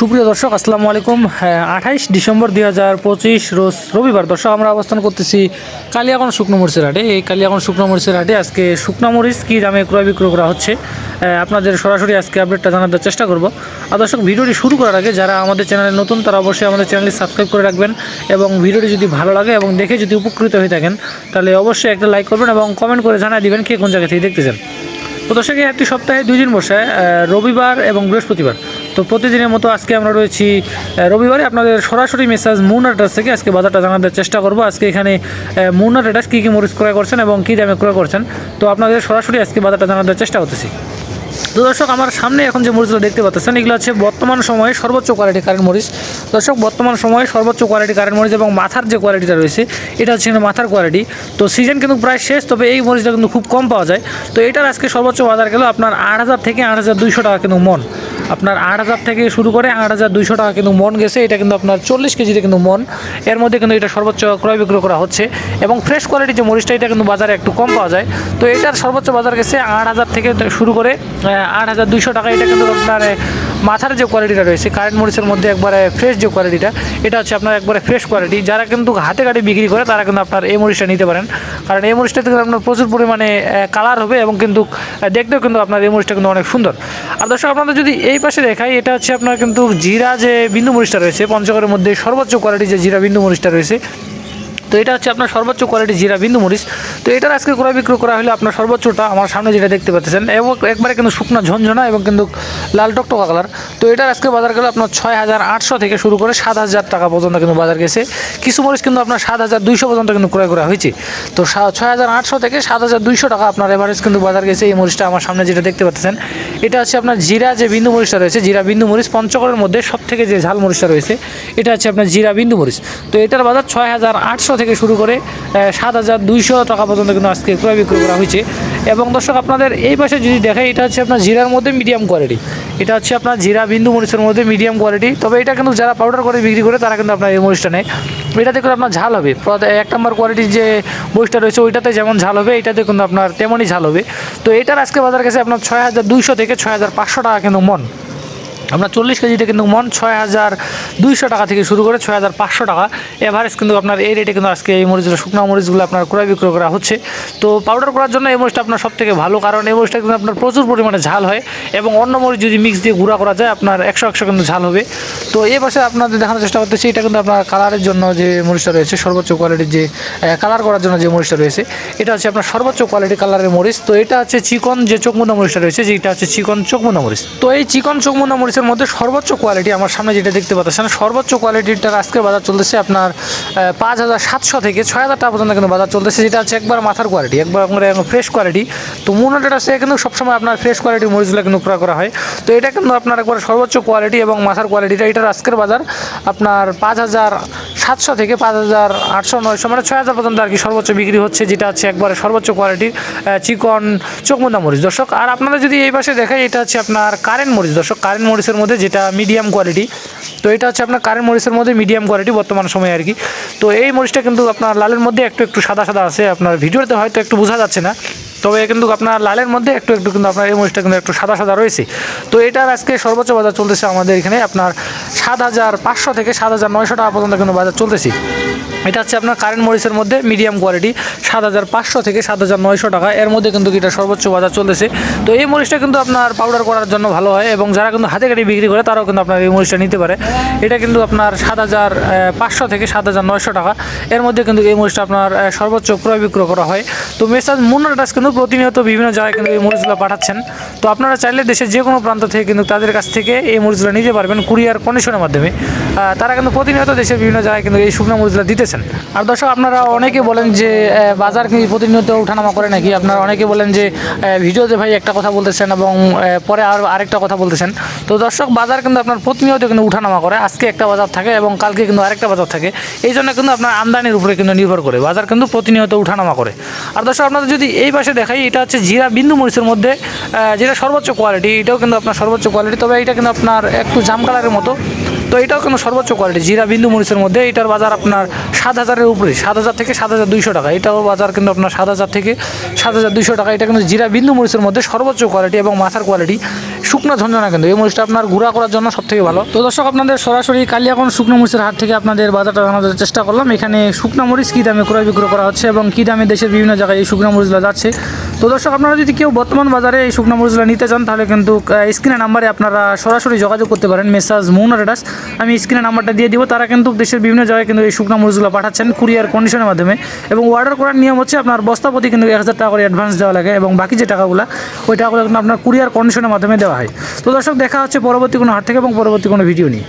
সুপ্রিয় দর্শক, আসসালামু আলাইকুম। আঠাইশ ডিসেম্বর দুই হাজার পঁচিশ রোজ রবিবার। দর্শক, আমরা অবস্থান করতেছি কালিয়াগঞ্জ শুকনো মরিচের হাটে। এই কালিয়াগঞ্জ শুকনো মরিচের হাটে আজকে শুকনো মরিচ কী দামে ক্রয় বিক্রয় করা হচ্ছে আপনাদের সরাসরি আজকে আপডেটটা জানার চেষ্টা করব। আর দর্শক, ভিডিওটি শুরু করার আগে যারা আমাদের চ্যানেলে নতুন, তারা অবশ্যই আমাদের চ্যানেলটি সাবস্ক্রাইব করে রাখবেন এবং ভিডিওটি যদি ভালো লাগে এবং দেখে যদি উপকৃত হয়ে থাকেন, তাহলে অবশ্যই একটা লাইক করবেন এবং কমেন্ট করে জানিয়ে দিবেন কে কোন জায়গা থেকে দেখতেছেন। তো দর্শক একটি সপ্তাহে দুই দিন বসে রবিবার এবং বৃহস্পতিবার। তো প্রতিদিনের মতো আজকে আমরা রয়েছি রবিবারে আপনাদের সরাসরি মেসেজ মুনার ট্রেডার্স থেকে আজকে বাজারটা জানানোর চেষ্টা করব। আজকে এখানে মুনার ট্রেডার্স কী কী মরিচ ক্রয় করছেন এবং কী দামে ক্রয় করছেন? তো আপনাদের সরাসরি আজকে বাজারটা জানানোর চেষ্টা করতেছি। তো দর্শক, আমার সামনে এখন যে মরিচগুলো দেখতে পাচ্ছেন, এগুলো হচ্ছে বর্তমান সময়ে সর্বোচ্চ কোয়ালিটি কারেন্ট মরিচ। দর্শক, বর্তমান সময়ে সর্বোচ্চ কোয়ালিটি কারেন্ট মরিচ এবং মাথার যে কোয়ালিটিটা রয়েছে, এটা হচ্ছে মাথার কোয়ালিটি তো সিজন কিন্তু প্রায় শেষ, তবে এই মরিচটা কিন্তু খুব কম পাওয়া যায়। তো এটার আজকে সর্বোচ্চ বাজার গেল আপনার আট হাজার থেকে আট হাজার দুইশো টাকা কিন্তু মন। আপনার আট হাজার থেকে শুরু করে আট হাজার দুইশো টাকা কিন্তু মন গেছে। এটা কিন্তু আপনার চল্লিশ কেজিতে কিন্তু মন। এর মধ্যে কিন্তু এটা সর্বোচ্চ ক্রয় বিক্রয় করা হচ্ছে। এবং ফ্রেশ কোয়ালিটির যে মরিচটা, এটা কিন্তু বাজারে একটু কম পাওয়া যায়। তো এটার সর্বোচ্চ বাজার গেছে আট হাজার থেকে শুরু করে আট হাজার দুইশো টাকা। এটা কিন্তু আপনার মাথার যে কোয়ালিটিটা রয়েছে কারেন্ট মরিচের মধ্যে একবারে ফ্রেশ যে কোয়ালিটিটা এটা হচ্ছে আপনার একবারে ফ্রেশ কোয়ালিটি যারা কিন্তু হাতে গাড়ি বিক্রি করে, তারা কিন্তু আপনার এই মরিচটা নিতে পারেন। কারণ এই মরিচটা কিন্তু আপনার প্রচুর পরিমাণে কালার হবে এবং কিন্তু দেখতেও কিন্তু আপনার এই মরিচটা কিন্তু অনেক সুন্দর। আর দর্শক, আপনাদের যদি এই পাশে দেখাই, এটা হচ্ছে আপনার কিন্তু জিরা যে বিন্দু মরিচটা রয়েছে, পঞ্চগড়ের মধ্যে সর্বোচ্চ কোয়ালিটি যে জিরা বিন্দু মরিচটা রয়েছে তো এটা হচ্ছে আপনার সর্বোচ্চ কোয়ালিটি জিরা বিন্দু মরিচ। তো এটার আজকে ক্রয় বিক্রয় করা হলে আপনার সর্বোচ্চটা, আমার সামনে যেটা দেখতে পাচ্ছেন, এবং একবারে কিন্তু শুকনা ঝনঝনা এবং কিন্তু লাল টকটকা কালার তো এটার আজকে বাজার গেলে আপনার ছয় হাজার আটশো থেকে শুরু করে সাত হাজার টাকা পর্যন্ত কিন্তু বাজার গেছে। কিছু মরিচ কিন্তু আপনার সাত হাজার দুইশো পর্যন্ত কিন্তু ক্রয় করা হয়েছে। তো ছয় হাজার আটশো থেকে সাত হাজার দুইশো টাকা আপনার এভারেজ কিন্তু বাজার গেছে এই মরিচটা আমার সামনে যেটা দেখতে পাচ্ছেন। এটা হচ্ছে আপনার জিরা যে বিন্দু মরিচটা রয়েছে, জিরা বিন্দু মরিচ পঞ্চগড়ের মধ্যে সব থেকে যে ঝাল মরিচটা রয়েছে, এটা হচ্ছে আপনার জিরা বিন্দু মরিচ। তো এটার বাজার ছয় হাজার আটশো থেকে শুরু করে সাত হাজার দুইশো টাকা পর্যন্ত কিন্তু আজকে ক্রয় বিক্রয় করা হয়েছে। এবং দর্শক, আপনাদের এই পাশে যদি দেখে এটা হচ্ছে আপনার জিরার মধ্যে মিডিয়াম কোয়ালিটি এটা হচ্ছে আপনার জিরা বিন্দু মরিচের মধ্যে মিডিয়াম কোয়ালিটি তবে এটা কিন্তু যারা পাউডার করে বিক্রি করে, তারা কিন্তু আপনার এই মরিচটা নেয়। এটাতে করে আপনার ঝাল হবে। এক নম্বর কোয়ালিটির যে মরিচটা রয়েছে, ওইটাতে যেমন ঝাল হবে, এটাতে কিন্তু আপনার তেমনই ঝাল হবে। তো এটার আজকে বাজার কাছে আপনার ছয় হাজার দুইশো থেকে ছয় হাজার পাঁচশো টাকা কিন্তু মন। আপনার চল্লিশ কেজিতে কিন্তু মন ছয় হাজার দুইশো টাকা থেকে শুরু করে ছয় হাজার পাঁচশো টাকা। এভারেজ কিন্তু আপনার এই রেটে কিন্তু আজকে এই মরিচগুলো শুকনো মরিচগুলো আপনার ক্রয় বিক্রয় করা হচ্ছে। তো পাউডার করার জন্য এই মরিচটা আপনার সব থেকে ভালো কারণ এই মরিচটা কিন্তু আপনার প্রচুর পরিমাণে ঝাল হয় এবং অন্য মরিচ যদি মিক্স দিয়ে গুঁড়া করা যায় আপনার একশো একশো কিন্তু ঝাল হবে। তো এই পাশে আপনাদের দেখানোর চেষ্টা করতেছি, এটা কিন্তু আপনার কালারের জন্য যে মরিচটা রয়েছে, সর্বোচ্চ কোয়ালিটির যে কালার করার জন্য যে মরিচটা রয়েছে, এটা হচ্ছে আপনার সর্বোচ্চ কোয়ালিটি কালারের মরিচ। তো এটা হচ্ছে চিকন যে চোখমুন্দা মরিচটা রয়েছে, যেটা হচ্ছে চিকন চোখমুন্দা মরিচ। তো এই চিকন চোখমুন্দা মরিচের মধ্যে সর্বোচ্চ কোয়ালিটি আমার সামনে যেটা দেখতে পাচ্ছেন, সর্বোচ্চ কোয়ালিটিটার আজকের বাজার চলতেছে আপনার পাঁচ হাজার সাতশো থেকে ছয় হাজার টাকা পর্যন্ত কিন্তু বাজার চলতেছে, যেটা হচ্ছে একবার মাথার কোয়ালিটি একবার আপনার ফ্রেশ কোয়ালিটি তো মুনাটা সে কিন্তু সবসময় আপনার ফ্রেশ কোয়ালিটি মরিচগুলো কিন্তু ক্রয় করা হয়। তো এটা কিন্তু আপনার একবার সর্বোচ্চ কোয়ালিটি এবং মাথার কোয়ালিটিটা এটার আজকের বাজার আপনার পাঁচ হাজার সাতশো থেকে পাঁচ হাজার আটশো, নয়শো মানে ছয় হাজার পর্যন্ত আর কি সর্বোচ্চ বিক্রি হচ্ছে, যেটা হচ্ছে একবারে সর্বোচ্চ কোয়ালিটির চিকন চোখমুন্দা মরিচ। দর্শক, আর আপনারা যদি এই পাশে দেখাই এটা হচ্ছে আপনার কারেন্ট মরিচ। দর্শক, কারেন্ট মরিচের মধ্যে যেটা মিডিয়াম কোয়ালিটি তো এটা হচ্ছে আপনার কারেন্ট মরিচের মধ্যে মিডিয়াম কোয়ালিটি বর্তমান সময়ে আর কি। তো এই মরিচটা কিন্তু আপনার লালের মধ্যে একটু একটু সাদা সাদা আছে, আপনার ভিডিওতে হয়তো একটু বোঝা যাচ্ছে না, তবে কিন্তু আপনার লালের মধ্যে একটু একটু কিন্তু আপনার এই মরিচটা কিন্তু একটু সাদা সাদা রয়েছে। তো এটার আজকে সর্বোচ্চ বাজার চলতেছে আমাদের এখানে আপনার সাত হাজার পাঁচশো থেকে সাত হাজার নয়শো টাকা পর্যন্ত কিন্তু বাজার চলতেছে। এটা হচ্ছে আপনার কারেন্ট মরিচের মধ্যে মিডিয়াম কোয়ালিটি সাত হাজার পাঁচশো থেকে সাত হাজার নয়শো টাকা। এর মধ্যে কিন্তু এটা সর্বোচ্চ বাজার চলতেছে। তো এই মরিচটা কিন্তু আপনার পাউডার করার জন্য ভালো হয় এবং যারা কিন্তু হাতে কাটি বিক্রি করে, তারাও কিন্তু আপনার এই মরিচটা নিতে পারে। এটা কিন্তু আপনার সাত হাজার পাঁচশো থেকে সাত হাজার নয়শো টাকা। এর মধ্যে কিন্তু এই মরিচটা আপনার সর্বোচ্চ ক্রয় বিক্রয় করা হয়। তো মেসাজ মুন্নাটাস কিন্তু প্রতিনিয়ত বিভিন্ন জায়গায় কিন্তু এই মরিচগুলো পাঠাচ্ছেন। তো আপনারা চাইলে দেশের যে কোনো প্রান্ত থেকে কিন্তু তাদের কাছ থেকে এই মরিচগুলো নিতে পারবেন কুরিয়ার কন্ডিশনের মাধ্যমে। তারা কিন্তু প্রতিনিয়ত দেশের বিভিন্ন জায়গায় কিন্তু এই শুকনো মরিচগুলো দিতেছেন। আর দর্শক আপনারা অনেকে বলেন যে বাজার কি প্রতিনিয়ত ওঠানামা করে নাকি? আপনারা অনেকে বলেন যে ভিডিওতে ভাই একটা কথা বলতেছেন এবং পরে আর আরেকটা কথা বলতেছেন। তো দর্শক বাজার কিন্তু আপনার প্রতিনিয়ত কিন্তু উঠানামা করে। আজকে একটা বাজার থাকে এবং কালকে কিন্তু আরেকটা বাজার থাকে। এই জন্য কিন্তু আপনার আমদানির উপরে কিন্তু নির্ভর করে। বাজার কিন্তু প্রতিনিয়ত উঠানামা করে। আর দর্শক আপনাদের যদি এই পাশে দেখাই এটা হচ্ছে জিরা বিন্দু মরিচের মধ্যে আহ, যেটা সর্বোচ্চ কোয়ালিটি এটাও কিন্তু আপনার সর্বোচ্চ কোয়ালিটি তবে এটা কিন্তু আপনার একটু জাম কালারের মতো। তো এটাও কিন্তু সর্বোচ্চ কোয়ালিটি জিরা বিন্দু মরিচের মধ্যে, এটার বাজার আপনার সাত হাজারের উপরে, সাত হাজার থেকে সাত হাজার দুইশো টাকা। এটাও বাজার কিন্তু আপনার সাত হাজার থেকে সাত হাজার দুইশো টাকা। এটা কিন্তু জিরা বিন্দু মরিচের মধ্যে সর্বোচ্চ কোয়ালিটি এবং মাথার কোয়ালিটি শুকনো ঝঞ্ঝনা কিন্তু। এই মরিচটা আপনার গুঁড়া করার জন্য সব থেকে ভালো। তো দর্শক, আপনাদের সরাসরি কালিয়াকন শুকনো মরিচের হাট থেকে আপনাদের বাজারটা জানানোর চেষ্টা করলাম। এখানে শুকনো মরিচ কী দামে ক্রয় বিক্রয় করা হচ্ছে এবং কী দামে দেশের বিভিন্ন জায়গায় এই শুকনো মরিচগুলো যাচ্ছে? তো দর্শক, আপনারা যদি কেউ বর্তমান বাজারে এই শুকনো মরিচগুলো নিতে চান, তাহলে কিন্তু স্ক্রিনে নাম্বারে আপনারা সরাসরি যোগাযোগ করতে পারেন, মেসাজ মুন রেডাস আমি স্ক্রিনে নাম্বারটা দিয়ে দিব, তারা কিন্তু দেশের বিভিন্ন জায়গায় কিন্তু এই শুকনো মরিচগুলো পাঠাচ্ছেন কুরিয়ার কন্ডিশনের মাধ্যমে। এবং অর্ডার করার নিয়ম হচ্ছে, আপনার বস্তাপতি কিন্তু এক হাজার টাকা করে অ্যাডভান্স দেওয়া লাগে, এবং বাকি যে টাকাগুলো, ওই টাকাগুলো কিন্তু আপনার কুরিয়ার কন্ডিশনের মাধ্যমে দেওয়া হয়। তো দর্শক, দেখা হচ্ছে পরবর্তী কোনো হাট থেকে এবং পরবর্তী কোনো ভিডিও নিয়ে।